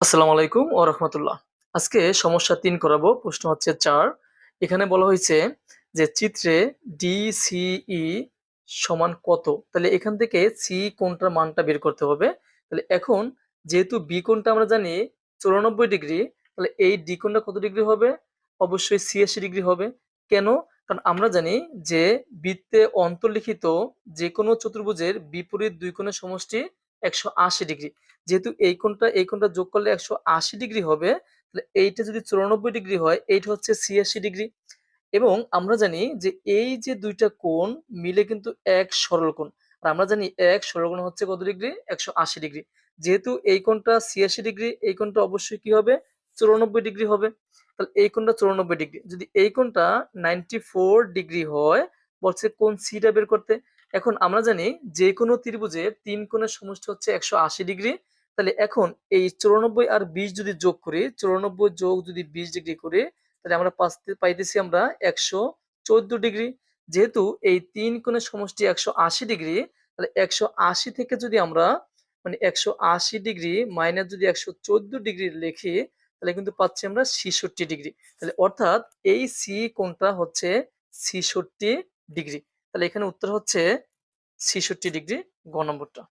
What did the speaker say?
আসসালামু আলাইকুম ও রহমতুল্লাহ। আজকে সমস্যা তিন করাবো, প্রশ্ন হচ্ছে চার। এখানে বলা হয়েছে যে চিত্রে ডিসিই সমান কত? তাহলে এখান থেকে সি কোণটার মানটা বের করতে হবে? তাহলে এখন যেহেতু বি কোণটা আমরা জানি চুরানব্বই ডিগ্রি, তাহলে এই ডি কোণটা কত ডিগ্রি হবে? অবশ্যই ছিয়াশি ডিগ্রি হবে। কেন? কারণ আমরা জানি যে বৃত্তে অন্তর্লিখিত যে কোনো চতুর্ভুজের বিপরীত দুই কোণের সমষ্টি একশো আশি ডিগ্রি। যেহেতু এই কোণটা এই কোণটা যোগ করলে একশো আশি ডিগ্রি হবে, তাহলে এইটা যদি চুরানব্বই ডিগ্রি হয়, এইটা হচ্ছে ছিয়াশি ডিগ্রি। এবং আমরা জানি যে এই যে দুইটা কোণ মিলে কিন্তু এক সরল কোণ। আর আমরা জানি এক সরল কোণ হচ্ছে কত ডিগ্রি? একশো আশি ডিগ্রি। যেহেতু এই কোণটা ছিয়াশি ডিগ্রি, এই কোণটা অবশ্যই কি হবে? চুরানব্বই ডিগ্রি হবে। তাহলে এই কোণটা চুরানব্বই ডিগ্রি। যদি এই কোণটা নাইনটি ডিগ্রি হয়, বলছে কোন সিটা বের করতে। এখন আমরা জানি যে কোনো ত্রিভুজের তিন কোণের সমষ্টি হচ্ছে একশো আশি ডিগ্রি। তাহলে এখন এই চুরানব্বই আর বিশ যদি যোগ করি, চুরানব্বই যোগ যদি বিশ ডিগ্রি করি, তাহলে আমরা পাইতেছি আমরা একশো চোদ্দ ডিগ্রি। যেহেতু এই তিন কোণের সমষ্টি একশো আশি ডিগ্রি, তাহলে একশো আশি থেকে যদি আমরা মানে একশো আশি ডিগ্রি মাইনাস যদি একশো চোদ্দ ডিগ্রি লিখি, তাহলে কিন্তু পাচ্ছি আমরা ছিষট্টি ডিগ্রি। তাহলে অর্থাৎ এই সি কোণটা হচ্ছে ছিষট্টি ডিগ্রি। তাহলে এখানে উত্তর হচ্ছে ছিষট্টি ডিগ্রি গ নম্বরটা।